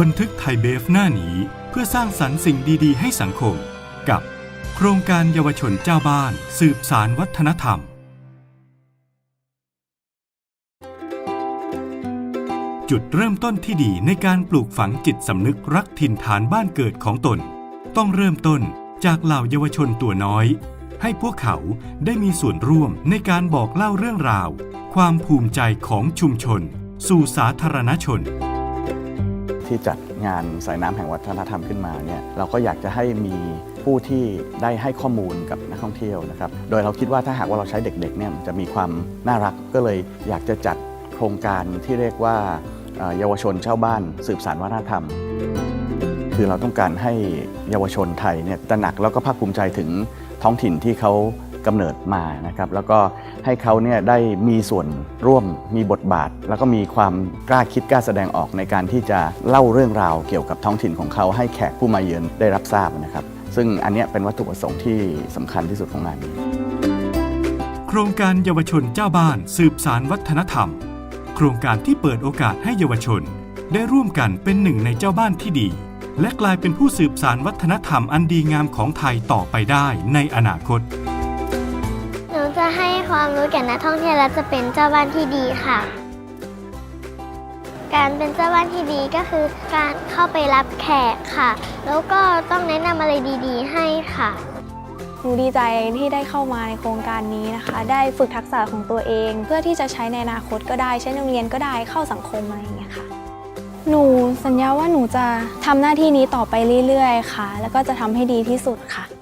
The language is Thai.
บันทึกไทยเบฟหน้านี้เพื่อสร้างสรรค์สิ่งดี ๆ ให้สังคม กับ โครงการเยาวชนเจ้าบ้านสืบสารวัฒนธรรม จุดเริ่มต้นที่ดีในการปลูกฝังจิตสำนึกรักถิ่นฐานบ้านเกิดของตน ต้องเริ่มต้นจากเหล่าเยาวชนตัวน้อย ให้พวกเขาได้มีส่วนร่วมในการบอกเล่าเรื่องราว ความภูมิใจของชุมชน สู่สาธารณชน ที่จัดงานสายน้ำแห่งวัฒนธรรมขึ้นมาเนี่ยเราก็อยากจะให้มีผู้ที่ได้ให้ข้อมูลกับนักท่องเที่ยวนะครับ โดยเราคิดว่าถ้าหากว่าเราใช้เด็กๆเนี่ยจะมีความน่ารักก็เลยอยากจะจัดโครงการที่เรียกว่าเยาวชนเช่าบ้าน สืบสานวัฒนธรรม คือเราต้องการให้เยาวชนไทยเนี่ยตระหนักแล้วก็ภาคภูมิใจถึงท้องถิ่นที่เขา กำเนิดมานะครับแล้วก็ให้เขาเนี่ยได้มีส่วนร่วมมีบทบาท แล้วก็มีความกล้าคิดกล้าแสดงออกในการที่จะเล่าเรื่องราวเกี่ยวกับท้องถิ่นของเขาให้แขกผู้มาเยือนได้รับทราบนะครับ ซึ่งอันนี้เป็นวัตถุประสงค์ที่สำคัญที่สุดของงานนี้โครงการเยาวชนเจ้าบ้านสืบสารวัฒนธรรม โครงการที่เปิดโอกาสให้เยาวชน ได้ร่วมกันเป็นหนึ่งในเจ้าบ้านที่ดีและกลายเป็นผู้สืบสารวัฒนธรรมอันดีงามของไทยต่อไปได้ในอนาคต ความรู้แก่นักท่องเที่ยวและจะเป็นเจ้าบ้านที่ดีค่ะ การเป็นเจ้าบ้านที่ดีก็คือการเข้าไปรับแขกค่ะ แล้วก็ต้องแนะนำอะไรดีๆ ให้ค่ะหนูดีใจที่ได้เข้ามาในโครงการนี้นะคะ ได้ฝึกทักษะของตัวเอง เพื่อที่จะใช้ในอนาคตก็ได้ใช้ในโรงเรียนก็ได้เข้าสังคมอะไรอย่างเงี้ยค่ะ หนูสัญญาว่าหนูจะทำหน้าที่นี้ต่อไปเรื่อยๆ ค่ะ แล้วก็จะทำให้ดีที่สุดค่ะ